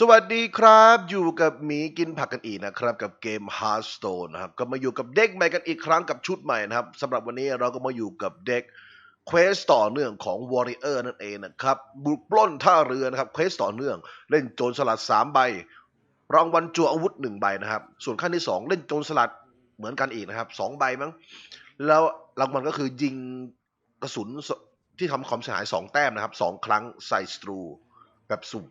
สวัสดีครับ อยู่กับหมีกินผักกันอีกนะครับ กับเกม Hearthstone นะครับ ก็มาอยู่กับเด็กใหม่กันอีกครั้งกับชุดใหม่นะครับสำหรับวันนี้เราก็มาอยู่กับเด็กเควสต่อเนื่องของ Warrior นั่นเองนะครับ บุกปล้นท่าเรือนะครับเควสต่อเนื่อง เล่นโจรสลัด 3 ใบ รางวัลจัวอาวุธ 1 ใบนะครับ ส่วนขั้นที่ 2 เล่นโจรสลัดเหมือนกันอีกนะครับ2ใบมั้งแล้วรางวัลก็คือยิงกระสุนที่ทำความเสียหาย 2 แต้มนะครับ2ครั้งใส่สตรูแบบสุ่ม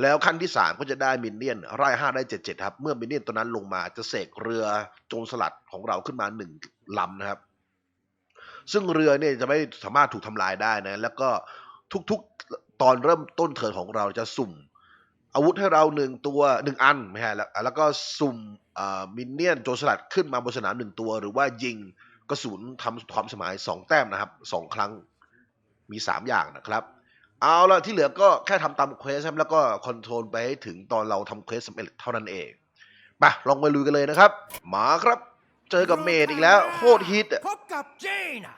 แล้วขั้นที่ 3 ก็จะได้มินเนี่ยนไร่5ได้77ครับ เมื่อมินเนี่ยนตัวนั้นลงมาจะเสกเรือโจรสลัดของเราขึ้นมา1ลำนะครับ ซึ่งเรือเนี่ยจะไม่สามารถถูกทำลายได้นะ แล้วก็ทุกๆตอนเริ่มต้นเทินของเราจะสุ่ม อาวุธให้เราหนึ่งตัวหนึ่งอันไม่ใช่แล้วแล้วก็สุ่มมินเนี่ยนโจรสลัดขึ้นมาบนสนามหนึ่งตัว หรือว่ายิงกระสุนทำความสมายสองแต้มนะครับสองครั้งมีสามอย่างนะครับ เอาละที่เหลือก็แค่ทำตามเควสครับแล้วก็คอนโทรลไปให้ถึงตอนเราทำเควสสำเร็จเท่านั้นเองไปลองไปลุยกันเลยนะครับ มาครับ เจอกับเมดอีกแล้วโคตรฮิตอะพบกับเจน่ะ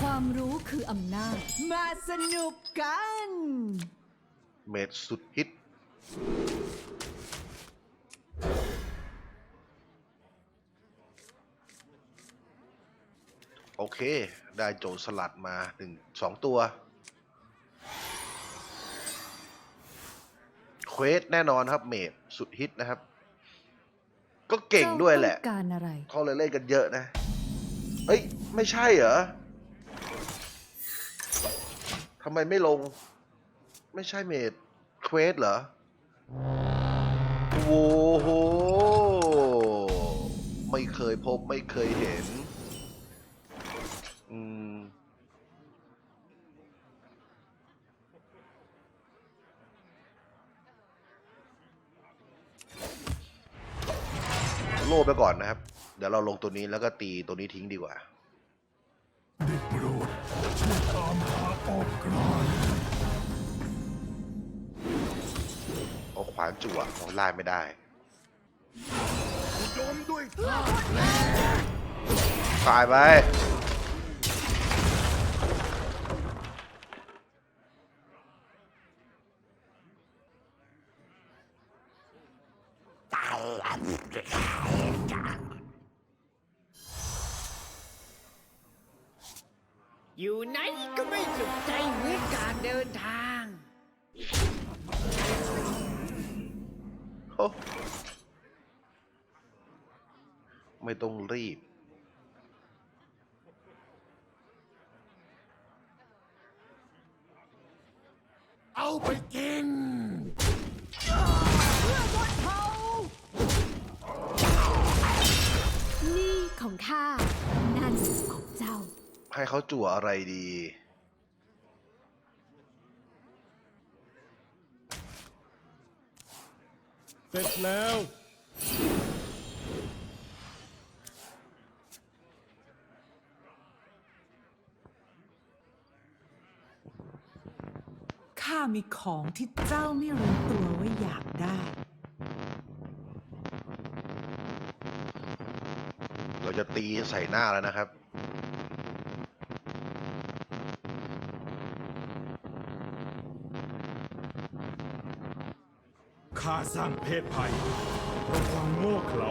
ความรู้คืออำนาจ มาสนุกกัน เมดสุดฮิตโอเค ได้โจรสลัดมาหนึ่งสองตัว ควสแน่นอนครับเมดสุดฮิตนะครับ ก็เก่งด้วยแหละเจ้าต้องการอะไร เขาเลยเล่นกันเยอะนะ เฮ้ย ไม่ใช่เหรอทำไมไม่ลง ไม่ใช่เมดเควสเหรอโว้โห ไม่เคยพบไม่เคยเห็น อืม โล่ ไปก่อนนะครับ เดี๋ยวเราลงตัวนี้แล้วก็ตีตัวนี้ทิ้งดีกว่าได้โปรดช่วยตามหาออกกรานเอาขวานจั่วของไล่ไม่ได้โดมด้วยตายไป อยู่ไหนก็ไม่สุขใจเหมือนการเดินทาง โอ้ไม่ต้องรีบ เอาไปกินนี่ของข้านั่นของเจ้า ให้เขาจั่วอะไรดี เสร็จแล้ว ข้ามีของที่เจ้าไม่รู้ตัวว่าอยากได้ เราจะตีใส่หน้าแล้วนะครับ ข้าสร้างเพศภัยเพราะความโง่เขลา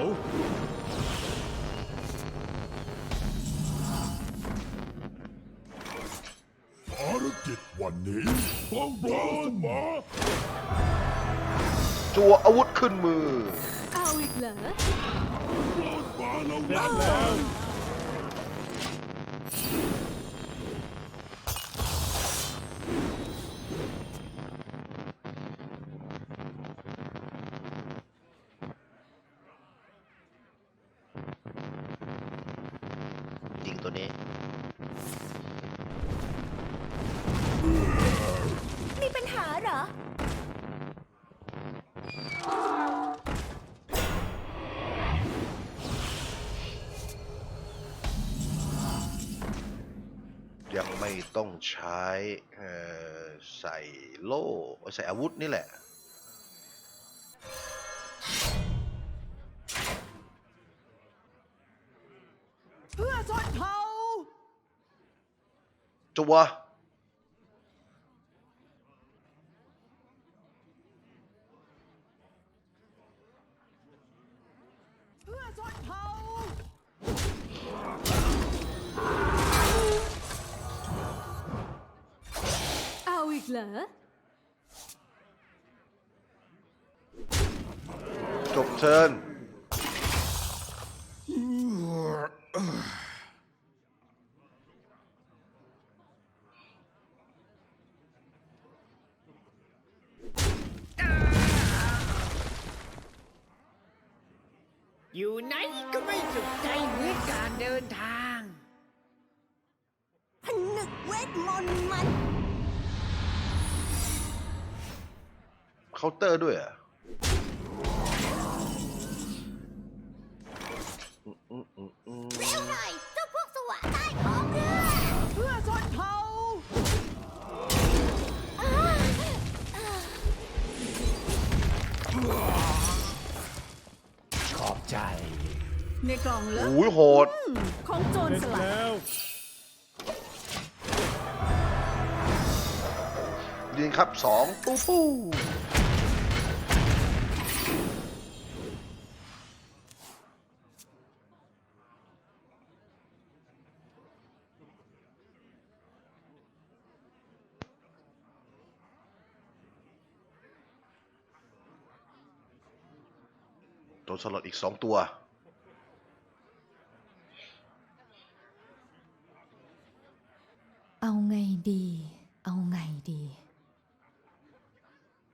ภารกิจวันนี้ต้องปลอมมาจั่วอาวุธขึ้นมือ เอาอีกเหรอ ปลอมมาแล้วแล้ว ต้องใช้เอ่อใส่โล่ใส่อาวุธนี่แหละเพื่อชนเผ่าจัว เอาอีกเหรอ จบเชิญ อยู่ไหนก็ไม่สุขใจเหมือนการเดินทางาน์เตอร์ด้วยอะเร็วหน่อยเจ้าพวกสวะใต้ท้องเรือ เพื่อชนเผ่าขอบใจ ในกล่องเลิโอ้ยโหดของโจรสลัดยิงครับสองปู้ปู้ โดนสลดอีกสองตัว เอาไงดี เอาไงดี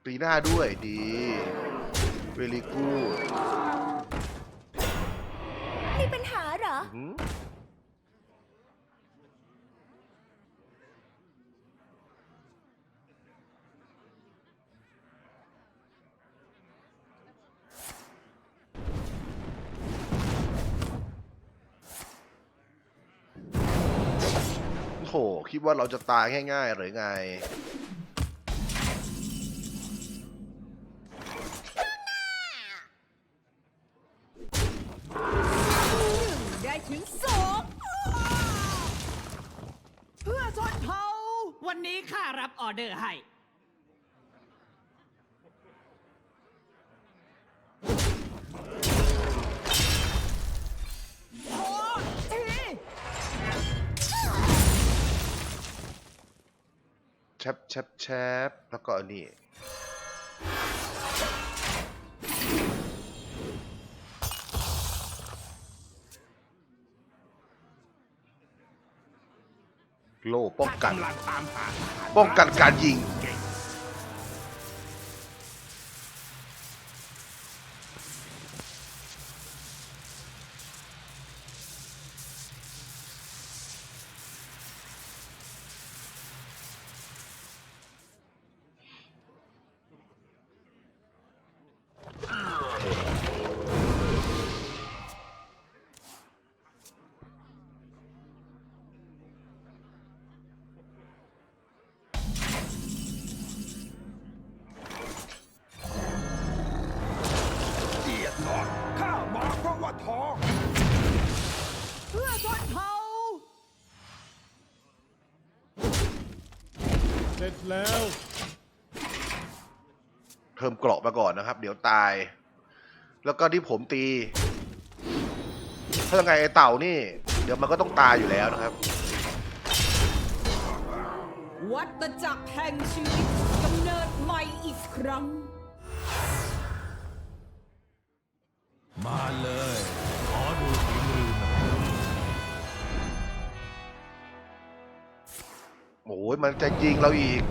ปีหน้าด้วยดีเวลีกูมีปัญหาเหรอโห คิด ว่าเราจะตายง่ายๆหรือไง ได้ถึงสองเพื่อชนเผาวันนี้ข้ารับออเดอร์ให้ ชปแชปแชปแล้วก็อันนี้โล่ป้องกัน ป้องกันการยิง แล้ว เพิ่มเกราะมาก่อนนะครับ เดี๋ยวตาย แล้วก็ที่ผมตีถ้ายังไงไอเต่านี่ เดี๋ยวมันก็ต้องตายอยู่แล้วนะครับ วัตจักรแห่งชีวิตกำเนิดใหม่อีกครั้ง มาเลย มันจะยิงเราอีก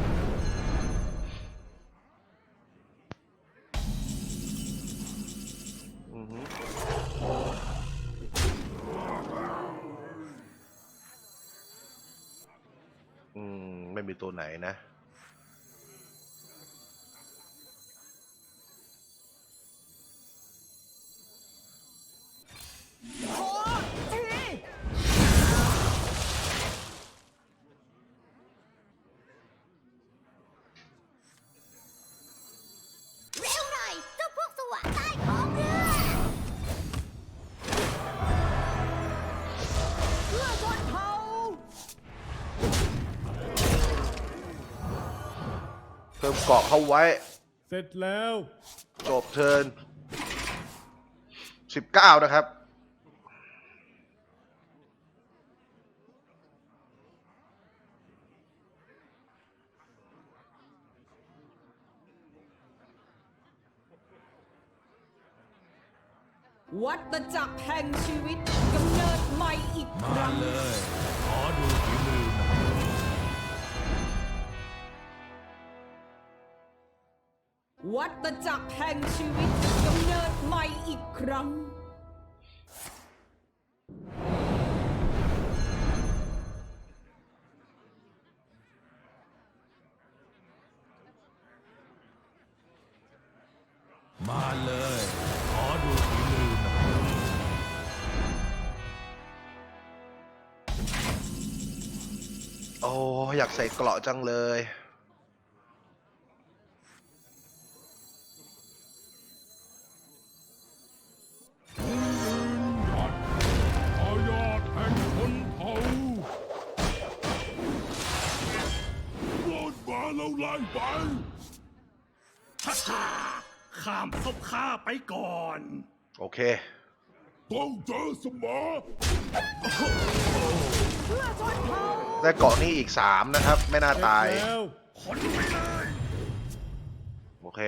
เพิ่มเกาะเข้าไว้ เสร็จแล้ว จบเทิร์นสิบเก้านะครับ วัตจักรแห่งชีวิตกำเนิดใหม่อีกคมารั้ง เลย ขอดูฝีมือ วัตจักรแห่งชีวิตกำเนิดใหม่อีกครั้ง มาเลย ขอดูฝีมือหน่อยโอ้ อยากใส่เกราะจังเลย โอเคต้องเจอเสมอได้เกาะนี่อีกสามนะครับ ไม่น่าตายแล้วขนไปเลยโอเค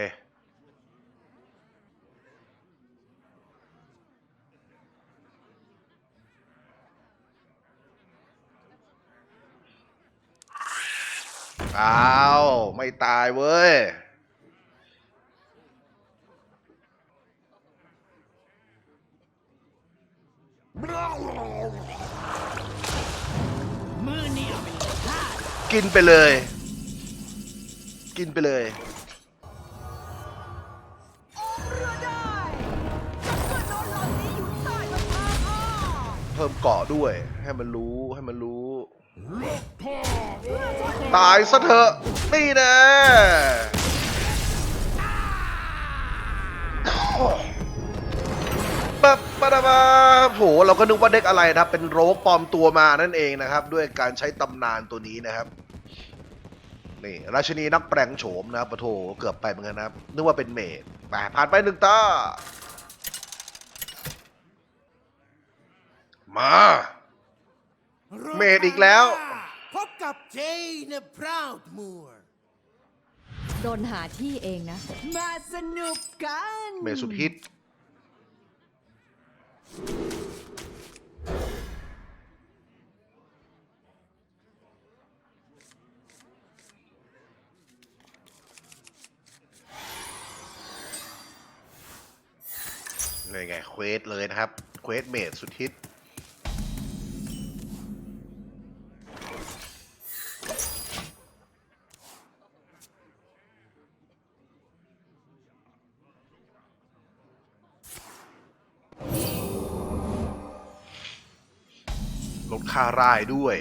อ้าว ไม่ตายเว้ย มือนี่เอาไปเลยฆ่ากินไปเลย กินไปเลยเรือได้จักรโดนเหล่านี้อยู่ใต้มะพร้าวอ่อเพิ่มเกาะด้วย ให้มันรู้ให้มันรู้ ตายซะเถอะนี่นะ ปั๊บปะดะบาโหเราก็นึกว่าเด็กอะไรนะครับ เป็นโรคปลอมตัวมานั่นเองนะครับ ด้วยการใช้ตำนานตัวนี้นะครับ นี่ราชินีนักแปลงโฉมนะครับปะโถเกือบไปเหมือนกันนะครับ นึกว่าเป็นเมดไปผ่านไปหนึ่งตา มา เมดอีกแล้ว พบกับเจนพราวด์มัวโดนหาที่เองนะ มาสนุกกัน เมดสุดฮิต เควสเลยนะครับ เควสเมดสุดฮิตลดค่าร่ายด้วย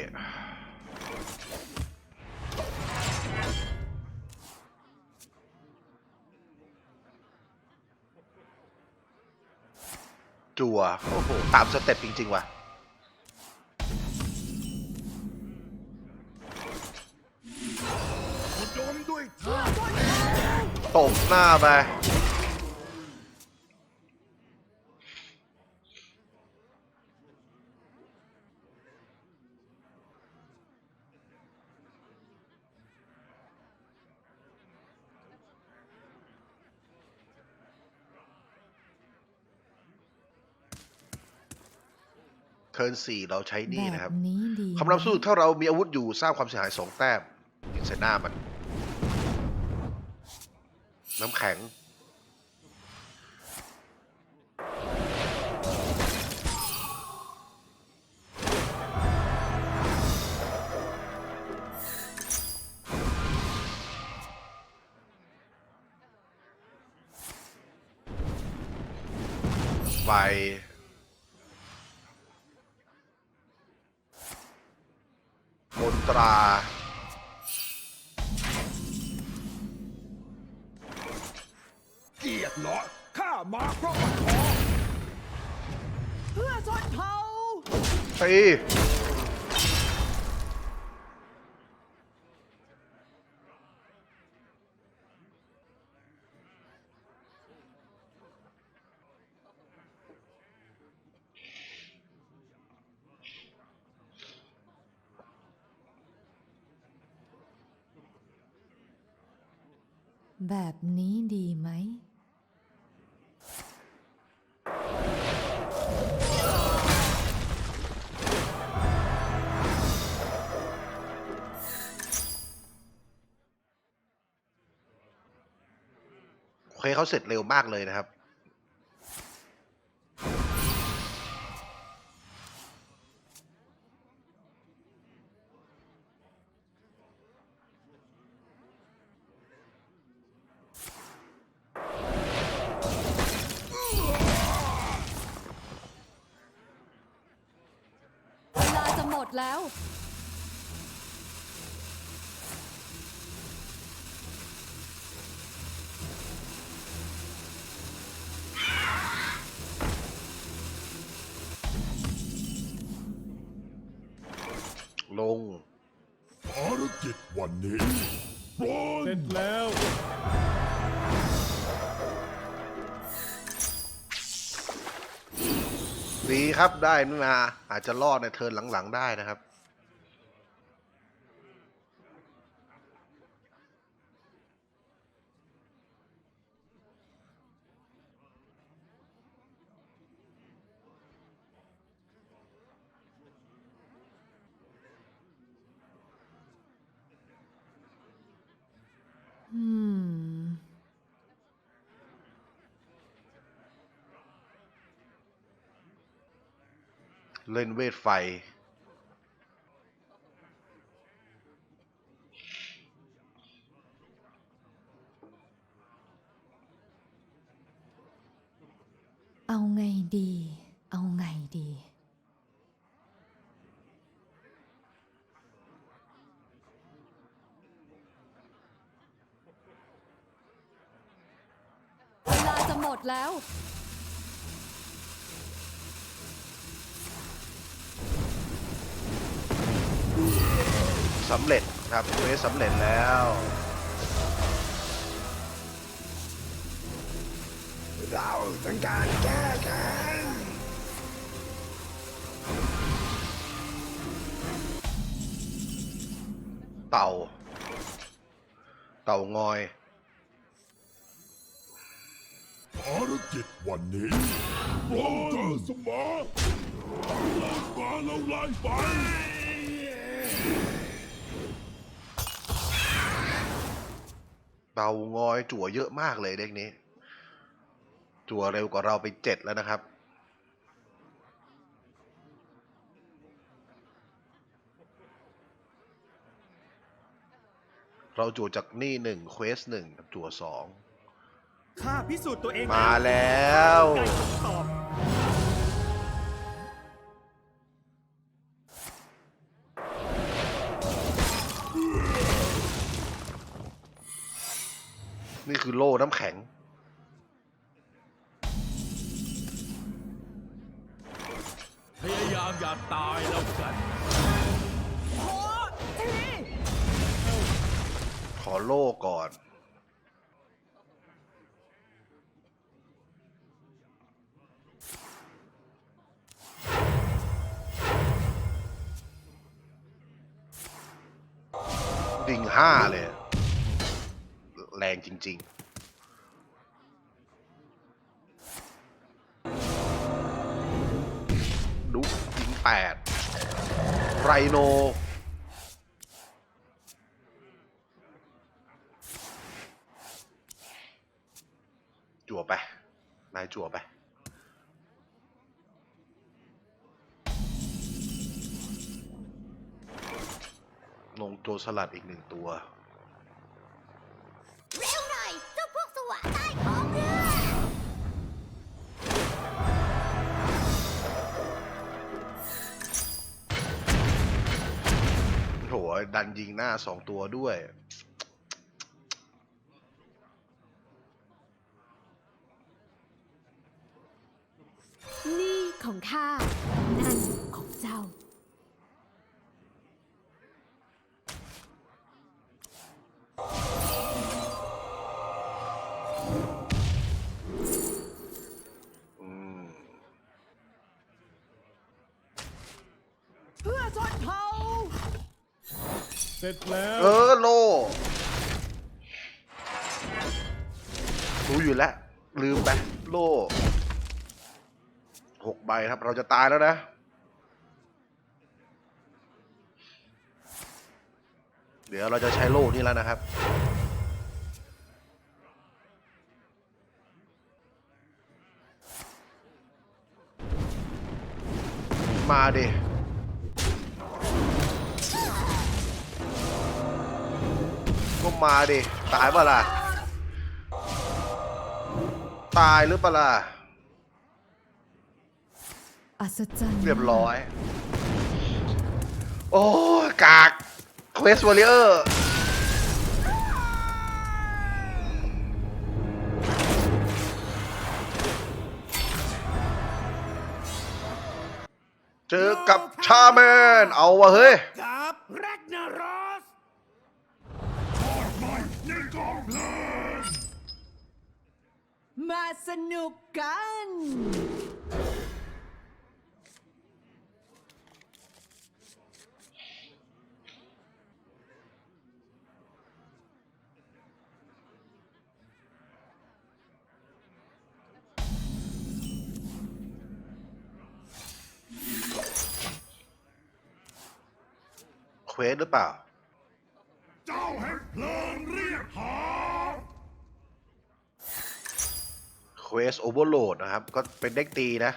จัวโอ้โหตามสเต็ปจริง ๆ ว่ะโดนด้วยท่อตบหน้าไป ทิร์นสี่เราใช้นี่นะครับแบบนี้ดีคำนำสู้ถ้าเรามีอาวุธอยู่สร้างความเสียหายสองแต้มยิงใส่หน้ามัน น้ำแข็งไฟีแบบนี้ดีไหม เควสเขาเสร็จเร็วมากเลยนะครับ ลง ภารกิจวันนี้ปล้นเสร็จแล้ว ดีครับได้นี่นาอาจจะรอดในเทิร์นหลังๆได้นะครับ เล่นเวทไฟ เอาไงดี เอาไงดี เวลาจะหมดแล้ว สำเร็จครับเควสสำเร็จแล้วเราต้องการแก้แค้นเต่า เต่างอยภารกิจวันนี้ปล้นเธอสมาโลดมาแล้วไล่ไป เต่างอยจั่วเยอะมากเลยเด็กนี้ จั่วเร็วกว่าเราไปเจ็ดแล้วนะครับ เราจั่วจากนี่หนึ่งเควสหนึ่งกับจั่วสองข้าพิสูจน์ตัวเองมาแล้วได้คำตอบ นี่คือโล่น้ำแข็ง พยายามอย่าตายแล้วกันโอ้ทีขอโล่ก่อน ดิ่งห้าเลย แรงจริง ๆดุกยิงแปดไรโน จั่วไป นายจั่วไป ลงโจสลัดอีกหนึ่งตัว ดันยิงหน้าสองตัวด้วย นี่ของข้า นั่นของเจ้า เสร็จแล้วเออโลรู้อยู่แล้ว ลืมไปโล่หกใบครับ เราจะตายแล้วนะ เดี๋ยวเราจะใช้โล่นี่แล้วนะครับมาดิ มาดิ ตายเปะล่ะ ตายหรือเปะล่ะ อัศจรรย์เรียบร้อย โอ้ยกากเควสวอริเออร์เจอกับชาแมน เอาวะเฮ้ย กับแรกนารอ มาสนุกกัน เควสหรือเปล่า เจ้าแห่งเพลิงเรียกหา เควสโอเวอร์โหลดนะครับ ก็เป็นเด็กตีนะ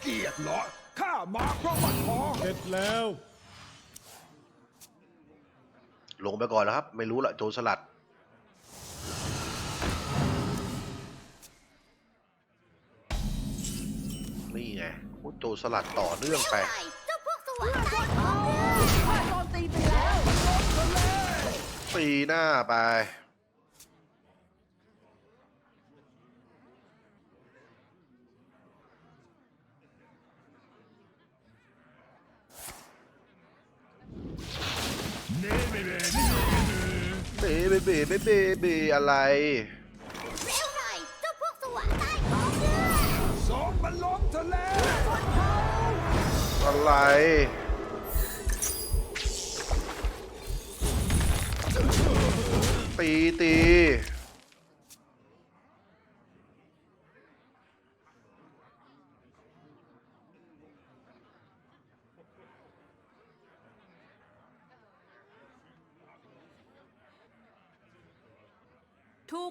เกียรติเหรอข้ามาเพราะมันทองเสร็จแล้ว ลงไปก่อนแล้วครับ ไม่รู้ละโจรสลัด นี่ไงโอ้โจรสลัดต่อเนื่องไปเท่าไหร่เจ้าพวกสวะใต้ท้องเรือข้าโดนตีไปแล้ว ตีหน้าไป เน่เน่เน่เน่ เน่เบเบเบเบเบเบอะไรเร็วหน่อยเจ้าพวกสวะใต้ของเรือสองมันล้มทะเลอะไรตีตี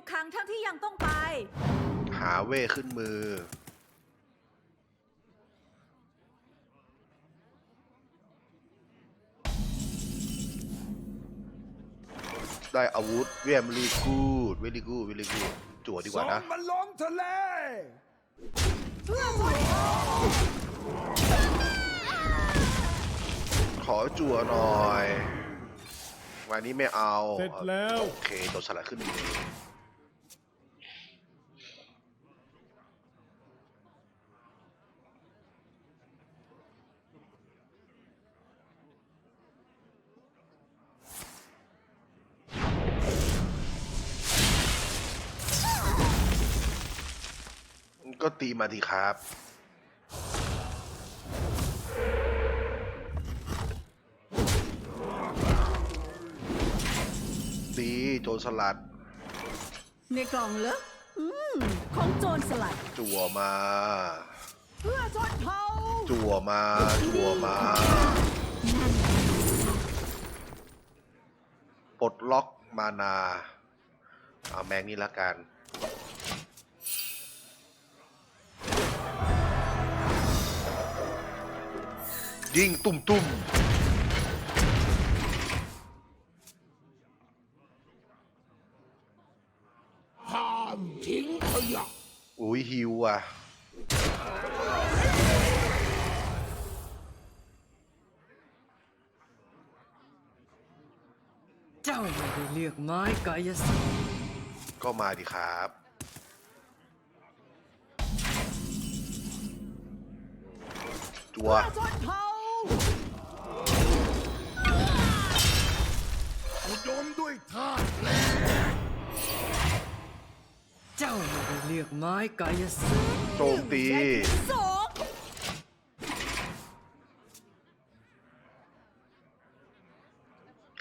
ถูกขังทั้งที่ยังต้องไป หาเวขึ้นมือ ได้อาวุธเวียมลีกูดเวลีกูดเวลีกูดจั่วดีกสว่าองนะมันล้มทะเล ขอจั่วหน่อย วันนี้ไม่เอาเสร็จแล้ว โอเคตัวสลัดขึ้นมื ตีมาดีครับ ตีโจรสลัด ในกล่องเหรออืม ของโจรสลัด จั่วมา เพื่อชนเผ่าจั่วมา จั่วมา ปลดล็อกมานา เอาแมงนี่ละกัน ยิงตุ่มตุ่มห้ามทิ้งขยะอุ้ยฮิวอะเจ้าไม่ได้เลือกไม้กายสิทธิ์ก็มาดิครับ จัวชนเผ่า อุดมด้วยธาตุแรงเจ้าไม่ได้เลือกไม้กายสิทธิ์โจมตี สอง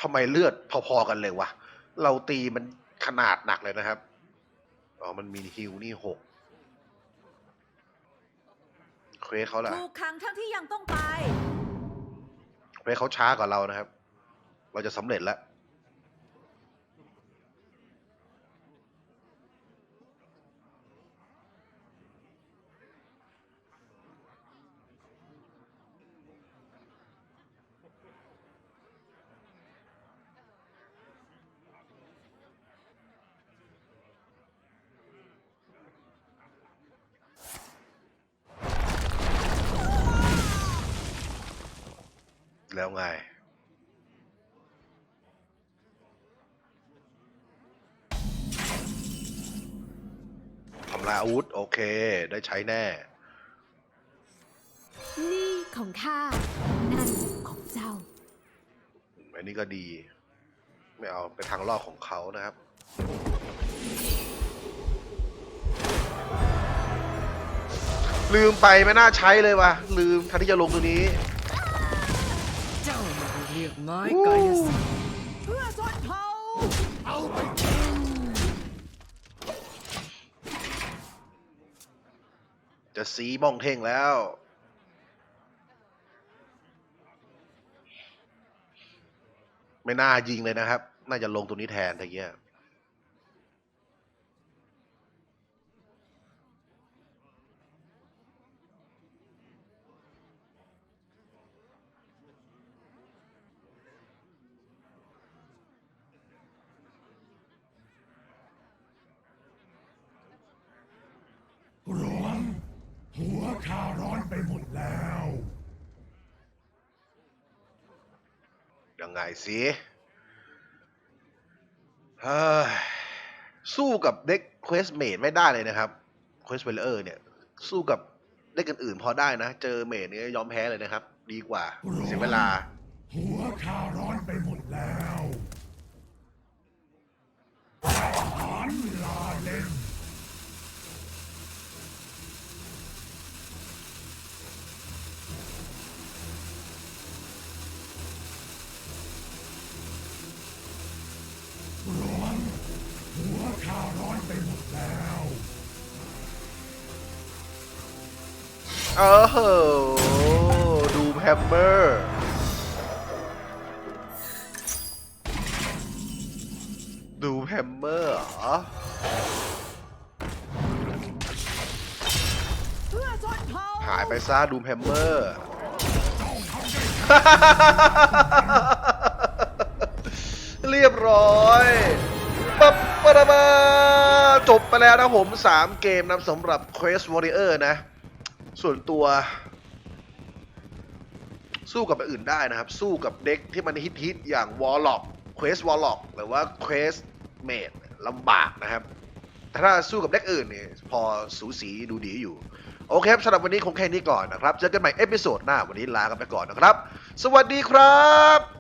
ทำไมเลือดพอๆกันเลยวะ เราตีมันขนาดหนักเลยนะครับ อ๋อ มันมีฮิวนี่หกเควสเขาล่ะ ถูกขังทั้งที่ยังต้องไป เควสเขาช้ากว่าเรานะครับ เราจะสำเร็จแล้วไง ทำ ลายอาวุธ โอเค ได้ใช้แน่ นี่ของข้า นั่นของเจ้า อันนี้ก็ดี ไม่เอาไปทางลอกของเขานะครับ ลืมไปไม่น่าใช้เลยว่ะ ลืมทันที่จะลงตัวนี้ เจ้าไม่ได้เรียกไม้กายสิทธิ์เพื่อชนเผ่าเอาไปกิน จะสีบ้องเท่งแล้ว ไม่น่ายิงเลยนะครับ น่าจะลงตัวนี้แทนทะเกีย หลวง หัว ข้าร้อนไปหมดแล้ว ยังไงสิเฮ้ยสู้กับเด็กเควสเมดไม่ได้เลยนะครับเควสเวลเออร์เนี่ย สู้กับเด็กอื่นๆพอได้นะ เจอเมดเนี่ยยอมแพ้เลยนะครับ ดีกว่าเสียเวลา หัวข้าร้อนไปหมดแล้ว เออโหดูแฮมเมอร์ดูแฮมเมอร์เหรอเพื่อชนเผ่าหายไปซะดูแฮมเมอร์เรียบร้อยปั๊บปะระบาจบไปแล้วนะผม 3 เกมนะสำหรับ Quest Warrior นะ ส่วนตัว สู้กับอื่นได้นะครับ สู้กับเด็กที่มันฮิตๆอย่าง Warlock Quest Warlock หรือว่า Quest Mage ลำบากนะครับแต่ถ้าสู้กับเด็กอื่นเนี่ยพอสูสีดูดีอยู่ โอเคครับสำหรับวันนี้คงแค่นี้ก่อนนะครับ เจอกันใหม่เอพิโซดหน้าวันนี้ลากันไปก่อนนะครับ สวัสดีครับ